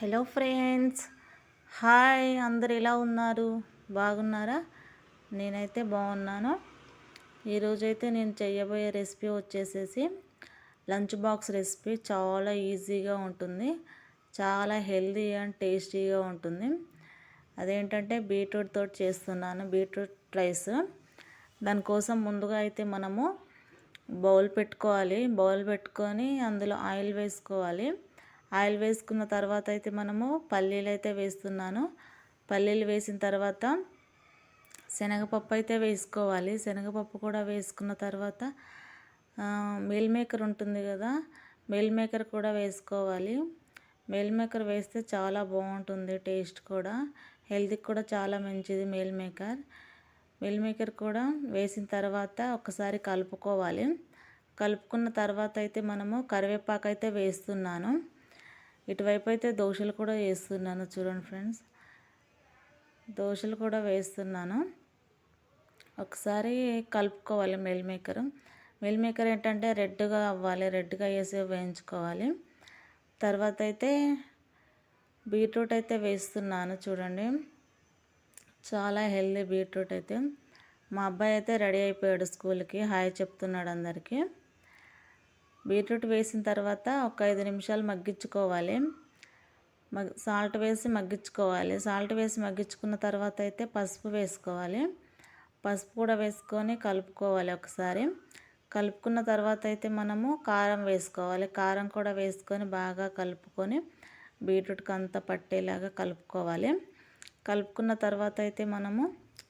Hello friends. Hi అందరు ఎలా ఉన్నారు? బాగున్నారా? నేనైతే బాగున్నాను. ఈరోజైతే నేను చేయబోయే రెసిపీ వచ్చేసేసి లంచ్ బాక్స్ రెసిపీ చాలా ఈజీగా ఉంటుంది. చాలా హెల్దీ అండ్ టేస్టీగా ఉంటుంది. అదేంటంటే బీట్రూట్ తోటి చేస్తున్నాను బీట్రూట్ రైస్. దానికోసం ముందుగా అయితే మనము బౌల్ పెట్టుకోవాలి. బౌల్ పెట్టుకొని అందులో ఆయిల్ వేసుకోవాలి. ఆయిల్ వేసుకున్న తర్వాత అయితే మనము పల్లీలు అయితే వేస్తున్నాను. పల్లీలు వేసిన తర్వాత శనగపప్పు అయితే వేసుకోవాలి. శనగపప్పు కూడా వేసుకున్న తర్వాత మిల్ మేకర్ ఉంటుంది కదా మిల్ మేకర్ కూడా వేసుకోవాలి. మిల్ మేకర్ వేస్తే చాలా బాగుంటుంది టేస్ట్ కూడా. హెల్త్కి కూడా చాలా మంచిది మిల్ మేకర్ మిల్ మేకర్ కూడా వేసిన తర్వాత ఒకసారి కలుపుకోవాలి. కలుపుకున్న తర్వాత అయితే మనము కరివేపాకు అయితే వేస్తున్నాను. ఇటువైపు అయితే దోశలు కూడా వేస్తున్నాను చూడండి ఫ్రెండ్స్. దోశలు కూడా వేస్తున్నాను. ఒకసారి కలుపుకోవాలి మెల్ మేకర్. మెల్ మేకర్ ఏంటంటే రెడ్గా అవ్వాలి రెడ్గా వేసి వేయించుకోవాలి. తర్వాత అయితే బీట్రూట్ అయితే వేస్తున్నాను చూడండి. చాలా హెల్దీ బీట్రూట్ అయితే. మా అబ్బాయి అయితే రెడీ అయిపోయాడు స్కూల్కి. హాయ్ చెప్తున్నాడు అందరికీ. బీట్రూట్ వేసిన తర్వాత ఒక ఐదు నిమిషాలు మగ్గించుకోవాలి. మగ్ సాల్ట్ వేసి మగ్గించుకోవాలి. సాల్ట్ వేసి మగ్గించుకున్న తర్వాత అయితే పసుపు వేసుకోవాలి. పసుపు కూడా వేసుకొని కలుపుకోవాలి ఒకసారి. కలుపుకున్న తర్వాత అయితే మనము కారం వేసుకోవాలి. కారం కూడా వేసుకొని బాగా కలుపుకొని బీట్రూట్కి అంతా పట్టేలాగా కలుపుకోవాలి. కలుపుకున్న తర్వాత అయితే మనము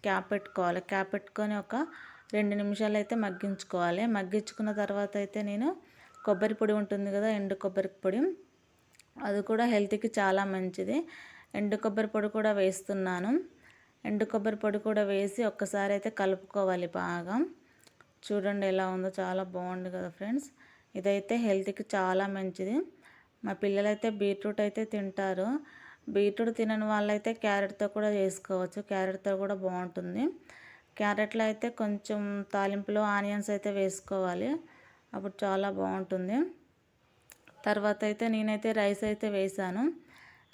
క్యాప్ పెట్టుకోవాలి. క్యాప్ పెట్టుకొని ఒక రెండు నిమిషాలు అయితే మగ్గించుకోవాలి. మగ్గించుకున్న తర్వాత అయితే నేను కొబ్బరి పొడి ఉంటుంది కదా ఎండు కొబ్బరి పొడి. అది కూడా హెల్త్కి చాలా మంచిది. ఎండు కొబ్బరి పొడి కూడా వేస్తున్నాను. ఎండు కొబ్బరి పొడి కూడా వేసి ఒక్కసారి అయితే కలుపుకోవాలి బాగా. చూడండి ఎలా ఉందో చాలా బాగుంది కదా ఫ్రెండ్స్. ఇదైతే హెల్త్కి చాలా మంచిది. మా పిల్లలైతే బీట్రూట్ అయితే తింటారు. బీట్రూట్ తినని వాళ్ళైతే క్యారెట్తో కూడా చేసుకోవచ్చు. క్యారెట్తో కూడా బాగుంటుంది. క్యారెట్లో అయితే కొంచెం తాలింపులో ఆనియన్స్ అయితే వేసుకోవాలి. అప్పుడు చాలా బాగుంటుంది. తర్వాత అయితే నేనైతే రైస్ అయితే వేసాను.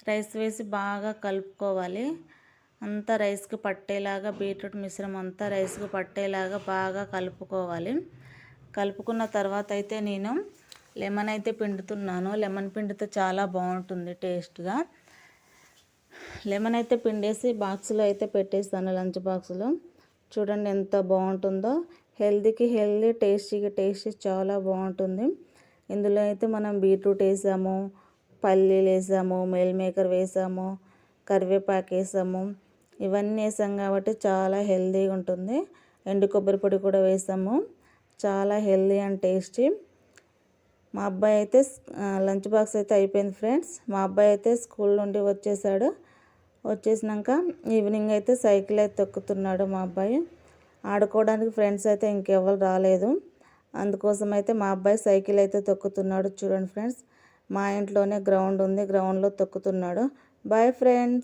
రైస్ వేసి బాగా కలుపుకోవాలి. అంతా రైస్కి పట్టేలాగా బీట్రూట్ మిశ్రమం అంతా రైస్కి పట్టేలాగా బాగా కలుపుకోవాలి. కలుపుకున్న తర్వాత అయితే నేను లెమన్ అయితే పిండుతున్నాను. లెమన్ పిండితే చాలా బాగుంటుంది టేస్ట్గా. లెమన్ అయితే పిండేసి బాక్స్లో అయితే పెట్టేస్తాను లంచ్ బాక్స్లో. చూడండి ఎంత బాగుంటుందో. హెల్తీకి హెల్తీ టేస్టీకి టేస్టీ చాలా బాగుంటుంది. ఇందులో అయితే మనం బీట్రూట్ వేసాము పల్లీలు వేసాము మెల్ మేకర్ వేసాము కరివేపాకు వేసాము. ఇవన్నీ వేసాం కాబట్టి చాలా హెల్తీగా ఉంటుంది. ఎండు కొబ్బరి పొడి కూడా వేసాము. చాలా హెల్తీ అండ్ టేస్టీ. మా అబ్బాయి అయితే లంచ్ బాక్స్ అయితే అయిపోయింది ఫ్రెండ్స్. మా అబ్బాయి అయితే స్కూల్ నుండి వచ్చేసాడు. వచ్చేసినాక ఈవినింగ్ అయితే సైకిల్ అయితే తొక్కుతున్నాడు మా అబ్బాయి. ఆడుకోవడానికి ఫ్రెండ్స్ అయితే ఇంకెవరు రాలేదు. అందుకోసం అయితే మా అబ్బాయి సైకిల్ అయితే తొక్కుతున్నాడు. చూడండి ఫ్రెండ్స్ మా ఇంట్లోనే గ్రౌండ్ ఉంది గ్రౌండ్లో తొక్కుతున్నాడు. Bye friends.